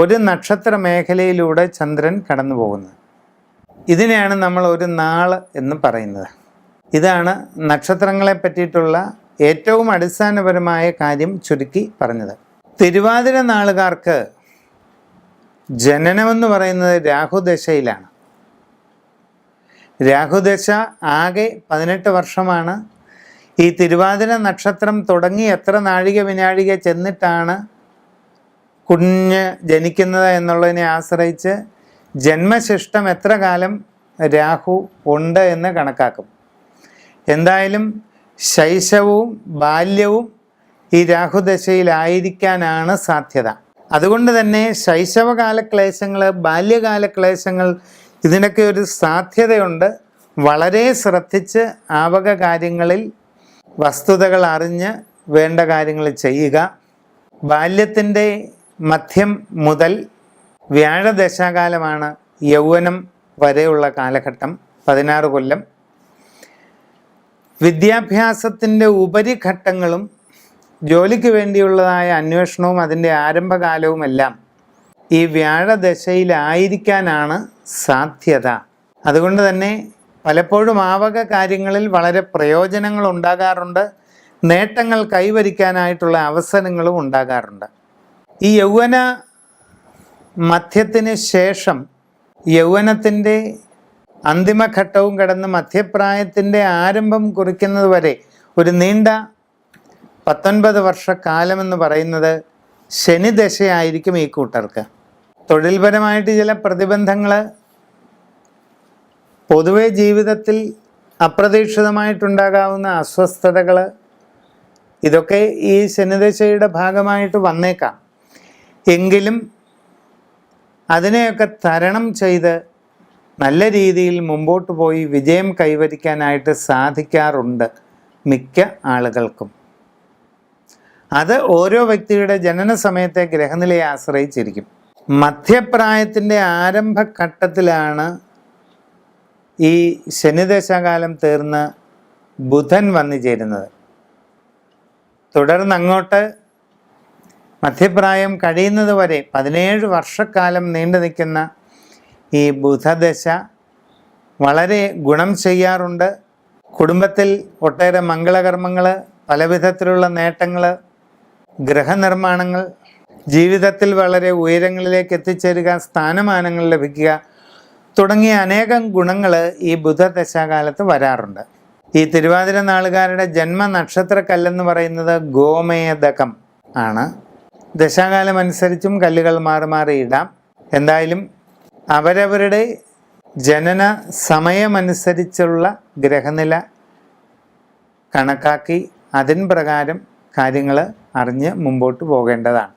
ഒരു നക്ഷത്ര മേഖലയിലൂടെ ചന്ദ്രൻ കടന്നു പോകുന്നത് ഇതിനെയാണ് നമ്മൾ ഒരു നാൾ എന്ന് പറയുന്നത്. ഇതാണ് നക്ഷത്രങ്ങളെ പറ്റിയിട്ടുള്ള ഏറ്റവും അടിസ്ഥാനപരമായ കാര്യം ചുരുക്കി പറഞ്ഞത്. തിരുവാതിര നാളുകാർക്ക് ജനനമെന്ന് പറയുന്നത് രാഹുദശയിലാണ്. രാഹുദശ ആകെ പതിനെട്ട് വർഷമാണ്. ഈ തിരുവാതിര നക്ഷത്രം തുടങ്ങി എത്ര നാഴിക വിനാഴിക ചെന്നിട്ടാണ് കുഞ്ഞ് ജനിക്കുന്നത് എന്നുള്ളതിനെ ആശ്രയിച്ച് ജന്മശിഷ്ടം എത്ര കാലം രാഹു ഉണ്ട് എന്ന് കണക്കാക്കും. എന്തായാലും ശൈശവവും ബാല്യവും ഈ രാഹുദശയിലായിരിക്കാനാണ് സാധ്യത. അതുകൊണ്ട് തന്നെ ശൈശവകാല ക്ലേശങ്ങൾ ബാല്യകാല ക്ലേശങ്ങൾ ഇതിനൊക്കെ ഒരു സാധ്യതയുണ്ട്. വളരെ ശ്രദ്ധിച്ച് ആവക കാര്യങ്ങളിൽ വസ്തുതകൾ അറിഞ്ഞ് വേണ്ട കാര്യങ്ങൾ ചെയ്യുക. ബാല്യത്തിന്റെ മധ്യം മുതൽ വ്യാഴദശാകാലമാണ് യൗവനം വരെയുള്ള കാലഘട്ടം പതിനാറ് കൊല്ലം. വിദ്യാഭ്യാസത്തിന്റെ ഉപരിഘട്ടങ്ങളും ജോലിക്ക് വേണ്ടിയുള്ളതായ അന്വേഷണവും അതിന്റെ ആരംഭകാലവുമെല്ലാം ഈ വ്യാഴദശയിലായിരിക്കാനാണ് സാധ്യത. അതുകൊണ്ട് തന്നെ പലപ്പോഴും ആവക കാര്യങ്ങളിൽ വളരെ പ്രയോജനങ്ങൾ ഉണ്ടാകാറുണ്ട് നേട്ടങ്ങൾ കൈവരിക്കാനായിട്ടുള്ള അവസരങ്ങളും ഉണ്ടാകാറുണ്ട്. ഈ യൗവന മധ്യത്തിന് ശേഷം യൗവനത്തിന്റെ അന്തിമഘട്ടവും കടന്ന് മധ്യപ്രായത്തിന്റെ ആരംഭം കുറിക്കുന്നത് വരെ ഒരു നീണ്ട പത്തൊൻപത് വർഷക്കാലമെന്ന് പറയുന്നത് ശനിദശയായിരിക്കും ഈ കൂട്ടർക്ക്. തൊഴിൽപരമായിട്ട് ചില പ്രതിബന്ധങ്ങൾ പൊതുവെ ജീവിതത്തിൽ അപ്രതീക്ഷിതമായിട്ടുണ്ടാകാവുന്ന അസ്വസ്ഥതകൾ ഇതൊക്കെ ഈ ശനിദശയുടെ ഭാഗമായിട്ട് വന്നേക്കാം. എങ്കിലും അതിനെയൊക്കെ തരണം ചെയ്ത് നല്ല രീതിയിൽ മുമ്പോട്ട് പോയി വിജയം കൈവരിക്കാനായിട്ട് സാധിക്കാറുണ്ട് മിക്ക ആളുകൾക്കും. അത് ഓരോ വ്യക്തിയുടെ ജനന സമയത്തെ ഗ്രഹനിലയെ ആശ്രയിച്ചിരിക്കും. മധ്യപ്രായത്തിന്റെ ആരംഭഘട്ടത്തിലാണ് ഈ ശനിദശാകാലം തീർന്ന് ബുധൻ വന്നു ചേരുന്നത്. തുടർന്ന് അങ്ങോട്ട് മധ്യപ്രായം കഴിയുന്നത് വരെ പതിനേഴ് വർഷക്കാലം നീണ്ടു നിൽക്കുന്ന ഈ ബുധദശ വളരെ ഗുണം ചെയ്യാറുണ്ട്. കുടുംബത്തിൽ ഒട്ടേറെ മംഗളകർമ്മങ്ങൾ പലവിധത്തിലുള്ള നേട്ടങ്ങൾ ഗ്രഹനിർമ്മാണങ്ങൾ ജീവിതത്തിൽ വളരെ ഉയരങ്ങളിലേക്ക് എത്തിച്ചേരുക സ്ഥാനമാനങ്ങൾ ലഭിക്കുക തുടങ്ങിയ അനേകം ഗുണങ്ങൾ ഈ ബുധദശാകാലത്ത് വരാറുണ്ട്. ഈ തിരുവാതിര നാളുകാരുടെ ജന്മനക്ഷത്രക്കല്ലെന്ന് പറയുന്നത് ഗോമേദകം ആണ്. ദശാകാലം അനുസരിച്ചും കല്ലുകൾ മാറി മാറി ഇടാം. എന്തായാലും അവരവരുടെ ജനന സമയമനുസരിച്ചുള്ള ഗ്രഹനില കണക്കാക്കി അതിൻ പ്രകാരം കാര്യങ്ങൾ അറിഞ്ഞ് മുമ്പോട്ട് പോകേണ്ടതാണ്.